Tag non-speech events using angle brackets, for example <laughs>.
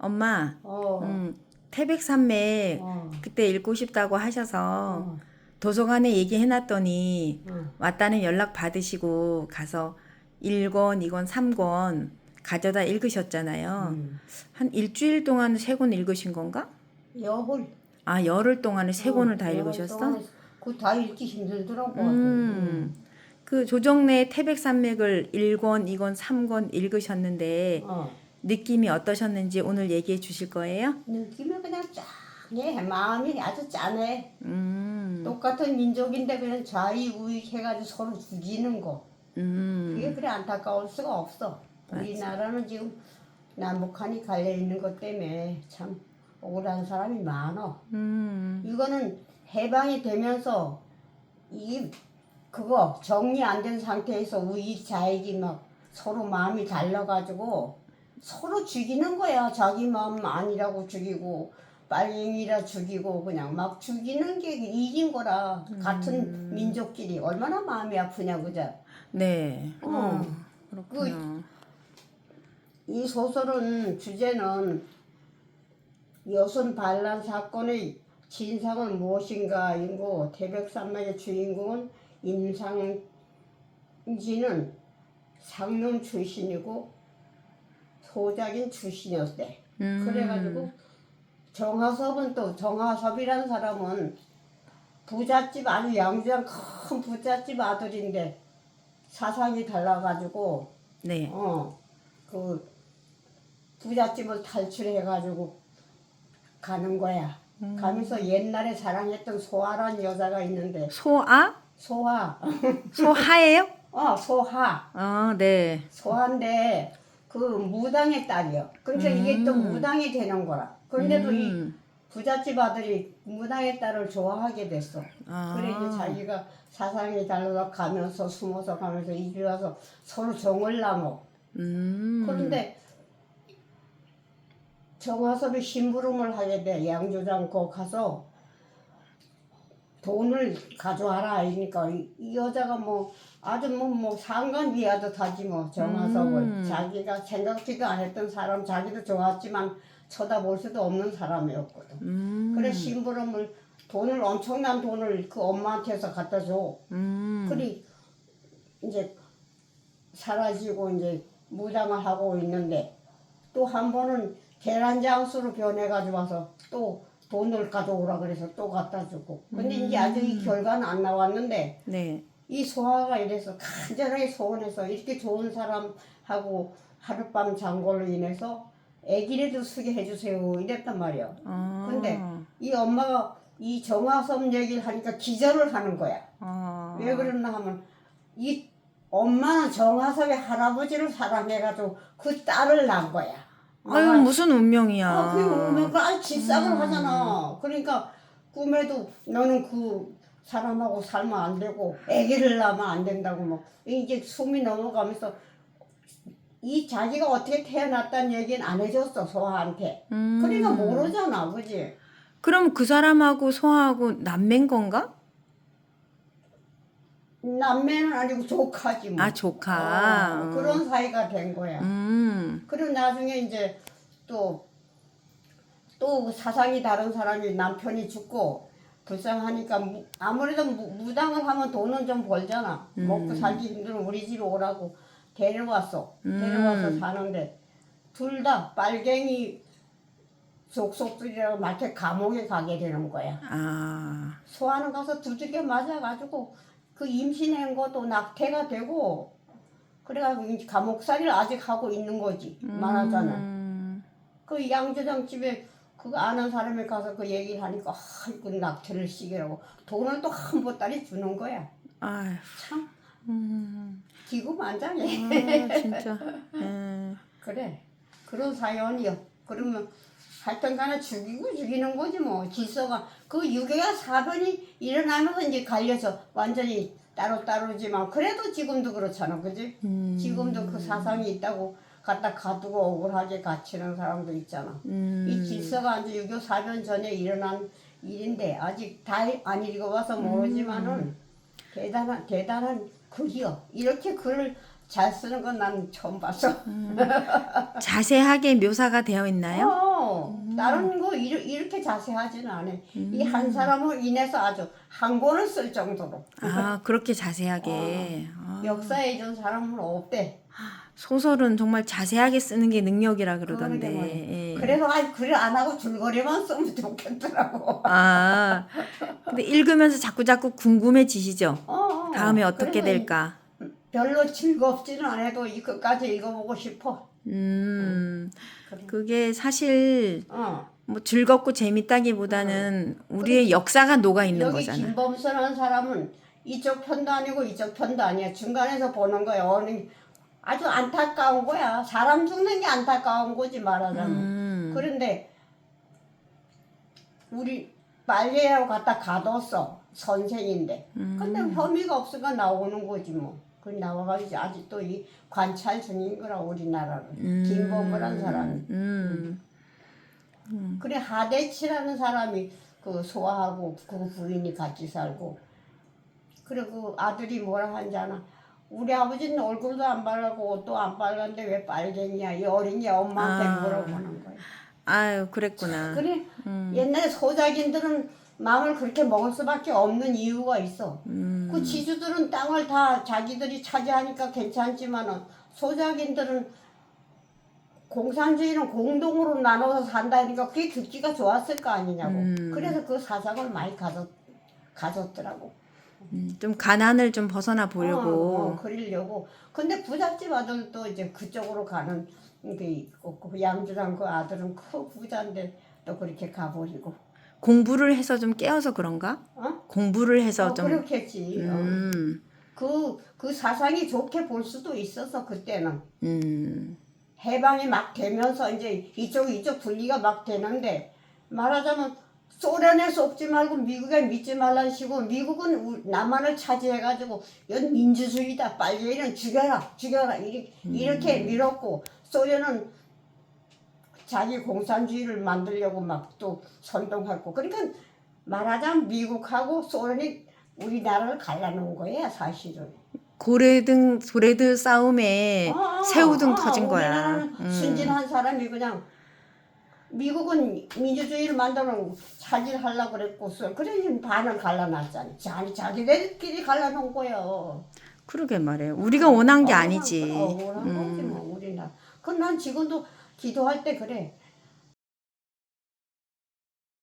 엄마, 어. 음, 태백산맥 어. 그때 읽고 싶다고 하셔서 어. 도서관에 얘기해놨더니 어. 왔다는 연락 받으시고 가서 1권, 2권, 3권 가져다 읽으셨잖아요. 음. 한 일주일 동안 세 권 읽으신 건가? 여벌. 아, 열흘 동안에 세 권을 다 읽으셨어? 그다 읽기 힘들더라고. 음. 그 조정래 태백산맥을 1권, 2권, 3권 읽으셨는데 어. 느낌이 어떠셨는지 오늘 얘기해 주실 거예요? 느낌이 그냥 짠해. 마음이 아주 짠해. 음. 똑같은 민족인데 그냥 좌이우익 해가지고 서로 죽이는 거. 음. 그게 그래 안타까울 수가 없어. 우리나라는 지금 남북한이 갈려 있는 것 때문에 참 억울한 사람이 많어. 음. 이거는 해방이 되면서 이 그거 정리 안 된 상태에서 우익 좌익이 막 서로 마음이 달라가지고 서로 죽이는 거야. 자기 마음 아니라고 죽이고 빨갱이라 죽이고 그냥 막 죽이는 게 이긴 거라 같은 민족끼리 얼마나 마음이 아프냐 그죠? 네. 어. 그렇구나. 이 소설은 주제는 여순 반란 사건의 진상은 무엇인가 이고 태백산맥의 주인공은 임상진은 상놈 출신이고 소작인 출신이었대. 음. 그래가지고 정하섭은 또 정하섭이라는 사람은 부잣집 아주 양주장 큰 부잣집 아들인데 사상이 달라가지고 네. 어, 그 부잣집을 탈출해가지고 가는 거야. 가면서 옛날에 사랑했던 소아라는 여자가 있는데 소아? 소아, 소하예요? 어 소하, 아, 네. 소한데 그 무당의 딸이요. 그러니까 이게 또 무당이 되는 거라. 그런데도 이 음. 부잣집 아들이 무당의 딸을 좋아하게 됐어. 아. 그래 이제 자기가 사상이 달라서 가면서 숨어서 가면서 이리 와서 서로 정을 나눠. 음. 그런데 정화섭이 심부름을 하게 돼 양조장 거 가서 돈을 가져와라 이니까 이, 이 여자가 뭐 아주 뭐, 뭐 상관 위하듯 하지 뭐 정화섭을 음. 자기가 생각지도 않았던 사람 자기도 좋았지만 쳐다볼 수도 없는 사람이었거든 음. 그래 심부름을 돈을 엄청난 돈을 그 엄마한테서 갖다 줘 음. 그리 이제 사라지고 이제 무당을 하고 있는데 또 한 번은 계란 장수로 변해가지고 와서 또 돈을 가져오라 그래서 또 갖다 주고 근데 이제 아직 이 결과는 안 나왔는데 네. 이 소아가 이래서 간절하게 소원해서 이렇게 좋은 사람하고 하룻밤 잔 걸로 인해서 애기라도 쓰게 해주세요 이랬단 말이야 아. 근데 이 엄마가 이 정화섬 얘기를 하니까 기절을 하는 거야 아. 왜 그러나 하면 이 엄마는 정화섭의 할아버지를 사랑해가지고 그 딸을 낳은 거야. 아유, 무슨 운명이야. 아, 그게 그 아주 질삭을 하잖아. 그러니까 꿈에도 너는 그 사람하고 살면 안 되고 아기를 낳으면 안 된다고 뭐 이제 숨이 넘어가면서 이 자기가 어떻게 태어났다는 얘기는 안 해줬어 소아한테. 음. 그러니까 모르잖아, 그지? 그럼 그 사람하고 소하고 남매인 건가? 남매는 아니고 조카지 뭐. 아, 조카. 어, 그런 사이가 된 거야. 음. 그리고 나중에 이제 또, 또 사상이 다른 사람이 남편이 죽고 불쌍하니까 무- 아무래도 무, 무당을 하면 돈은 좀 벌잖아. 먹고 살기 힘들면 우리 집에 오라고 데려왔어. 데려와서 사는데 둘 다 빨갱이 속속들이라고 마태 감옥에 가게 되는 거야. 아. 소아는 가서 두들겨 맞아가지고 그 임신한 것도 낙태가 되고 그래가지고 이제 감옥살이를 아직 하고 있는 거지 말하자면 음. 그 양조장 집에 그거 아는 사람이 가서 그 얘기를 하니까 아이고 낙태를 시키라고 돈을 또 한 보따리 주는 거야 아휴. 참 음. 기구만장해 아, 진짜. 음. <laughs> 그래 그런 사연이요 그러면 하여튼 간에 죽이고 죽이는 거지 뭐. 질서가. 그 유괴가 사변이 일어나면서 이제 갈려서 완전히 따로따로지만 그래도 지금도 그렇잖아. 그지? 음. 지금도 그 사상이 있다고 갖다 가두고 억울하게 갇히는 사람도 있잖아. 음. 이 질서가 이제 유교 사변 전에 일어난 일인데 아직 다 안 읽어봐서 모르지만은 대단한 대단한 글이요 이렇게 글을 잘 쓰는 건 난 처음 봤어 자세하게 묘사가 되어 있나요? 어, 다른 거 이르- 이렇게 자세하지는 않아. 음. 이한 사람을 인해서 아주 한 권을 쓸 정도로 아 그렇게 자세하게. 아, 역사에 준 사람은 없대. 소설은 정말 자세하게 쓰는 게 능력이라 그러던데. 말이야. 예. 그래서 아이 글을 안 하고 줄거리만 쓰면 좋겠더라고. 아 근데 읽으면서 자꾸 자꾸 궁금해지시죠. 어, 어. 다음에 어떻게 그래서 될까? 별로 즐겁지는 않아도 이것까지 읽어보고 싶어. 음. 그게 사실 어. 뭐 즐겁고 재밌다기보다는 우리의 역사가 녹아 있는 여기 거잖아. 김범선한 사람은 이쪽 편도 아니고 이쪽 편도 아니야. 중간에서 보는 거야. 어느 아주 안타까운 거야. 사람 죽는 게 안타까운 거지 말하자면. 음. 그런데 우리 빨래하고 갖다 가뒀어. 선생인데. 음. 근데 혐의가 없으니까 나오는 거지 뭐. 그 나와가지고 아직도 이 관찰 중인 거라 우리나라를. 음. 김범선한 사람이. 음. 그래 하대치라는 사람이 그 소아하고 그 부인이 같이 살고 그리고 아들이 뭐라 한지 아나 우리 아버지는 얼굴도 안 빨갛고 옷도 안 빨간데 왜 빨갱이야 이 어린이 엄마한테 아. 물어보는 거야 아유 그랬구나. 그래 음. 옛날에 소작인들은 마음을 그렇게 먹을 수밖에 없는 이유가 있어 음. 그 지주들은 땅을 다 자기들이 차지하니까 괜찮지만은 소작인들은 공산주의는 공동으로 나눠서 산다니까 그게 듣기가 좋았을 거 아니냐고. 음. 그래서 그 사상을 많이 가졌, 가졌더라고. 음, 좀 가난을 좀 벗어나 보려고. 어, 어, 그리려고. 근데 부잣집 아들도 이제 그쪽으로 가는 게 있고, 그 양주랑 그 아들은 큰 부자인데 또 그렇게 가버리고. 공부를 해서 좀 깨어서 그런가? 어? 공부를 해서 어, 좀. 그렇겠지. 어. 음. 그, 그 사상이 좋게 볼 수도 있었어, 그때는. 음. 해방이 막 되면서 이제 이쪽 이쪽 분리가 막 되는데 말하자면 소련에 속지 말고 미국에 믿지 말라는 식으로 미국은 우- 남한을 차지해가지고 이건 민주주의다 빨리 이런 죽여라 죽여라 이렇게, 이렇게 밀었고 소련은 자기 공산주의를 만들려고 막 또 선동하고 그러니까 말하자면 미국하고 소련이 우리나라를 갈라놓은 거야 사실은. 고래등 고래들 싸움에 어, 새우등 어, 터진 거야. 우리나라는 음. 순진한 사람이 그냥 미국은 민주주의를 만들어 차지하려고 그랬고 그래 반을 갈라놨잖아. 자기 자기들끼리 갈라놓은 거예요. 그러게 말이에요. 우리가 원한 게 어, 아니지. 어, 원한 거지 음. 뭐 우리나라. 그난 지금도 기도할 때 그래.